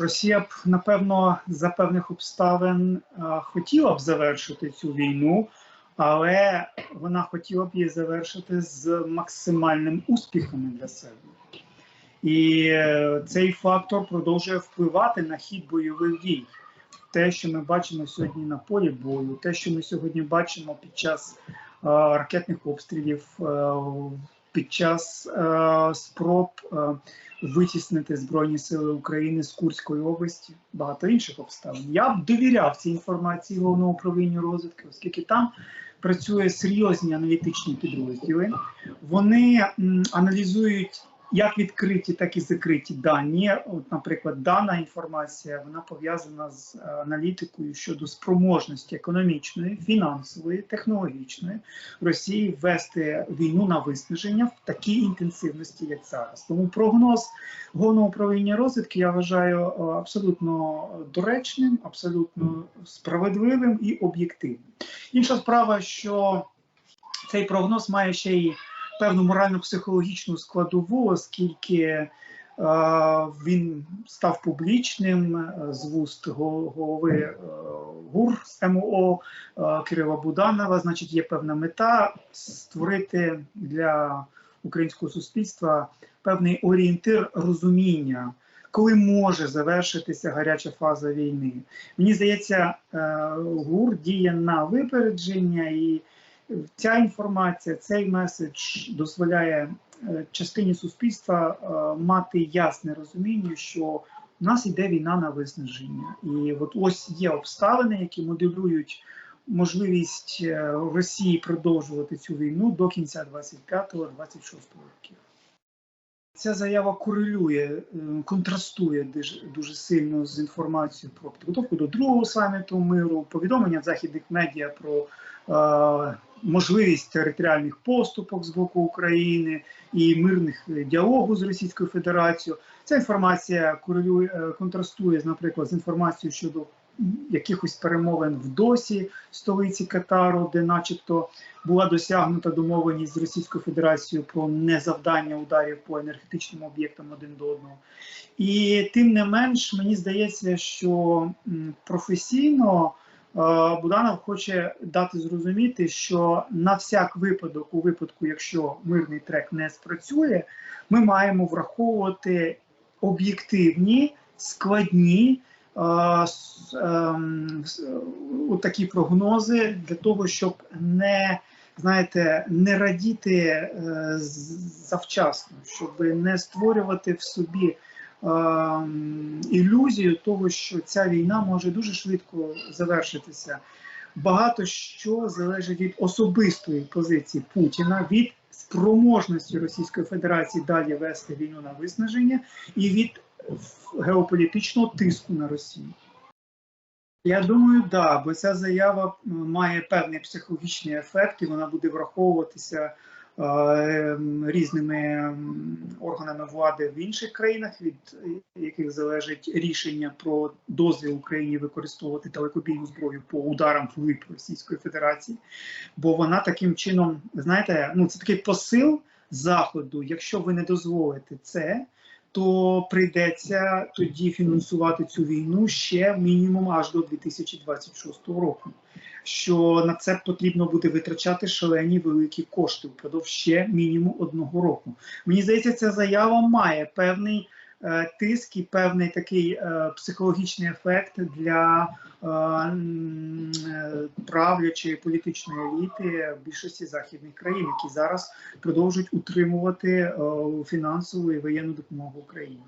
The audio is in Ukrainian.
Росія б напевно за певних обставин хотіла б завершити цю війну, але вона хотіла б її завершити з максимальним успіхами для себе. І е, цей фактор продовжує впливати на хід бойових дій. Те, що ми бачимо сьогодні на полі бою, те, що ми сьогодні бачимо під час ракетних обстрілів, е, під час е, спроб е, витіснити Збройні Сили України з Курської області, багато інших обставин. Я б довіряв цій інформації головного управління розвідки, оскільки там працює серйозні аналітичні підрозділи. Вони м, аналізують як відкриті, так і закриті дані. От, наприклад, дана інформація вона пов'язана з е, аналітикою щодо спроможності економічної, фінансової, технологічної Росії ввести війну на виснаження в такій інтенсивності, як зараз. Тому прогноз головного управління розвідки я вважаю е, абсолютно доречним, абсолютно справедливим і об'єктивним. Інша справа, що цей прогноз має ще й певну морально-психологічну складову, оскільки е, він став публічним е, з вуст голови е, ГУР МО е, Кирила Буданова. Значить, є певна мета створити для українського суспільства певний орієнтир розуміння. Коли може завершитися гаряча фаза війни, мені здається, ГУР діє на випередження, і ця інформація, цей меседж дозволяє е, частині суспільства е, мати ясне розуміння, що у нас йде війна на виснаження, і от ось є обставини, які моделюють можливість е, Росії продовжувати цю війну до кінця 25-26 років. Ця заява корелює, контрастує дуже, сильно з інформацією про підготовку до другого саміту миру, повідомлення в західних медіа про можливість територіальних поступок з боку України і мирних діалогу з Російською Федерацією. Ця інформація е, контрастує, наприклад, з інформацією щодо якихось перемовин в Досі, столиці Катару, де, начебто, була досягнута домовленість з Російською Федерацією про незавдання ударів по енергетичним об'єктам один до одного. І тим не менш, мені здається, що професійно Буданов хоче дати зрозуміти, що на всяк випадок, у випадку, якщо мирний трек не спрацює, ми маємо враховувати об'єктивні, складні. е, е, такі прогнози для того, щоб не знаєте, не радіти е, завчасно, щоб не створювати в собі ілюзію того, що ця війна може дуже швидко завершитися. Багато що залежить від особистої позиції Путіна, від спроможності Російської Федерації далі вести війну на виснаження і від геополітичного тиску на Росію. Я думаю, да, бо ця заява має певний психологічний ефект, і вона буде враховуватися різними органами влади в інших країнах, від е, яких залежить рішення про дозвіл Україні використовувати далекобійну зброю по ударам в глиб Російської Федерації. Бо вона таким чином, знаєте, ну це такий посил заходу. Якщо ви не дозволите це, то прийдеться тоді фінансувати цю війну ще мінімум аж до 2026 року. Що на це потрібно буде витрачати шалені великі кошти впродовж ще мінімум одного року. Мені здається, ця заява має певний е, тиск і певний такий е, психологічний ефект для е, правлячої політичної еліти більшості західних країн, які зараз продовжують утримувати е, фінансову і воєнну допомогу Україні.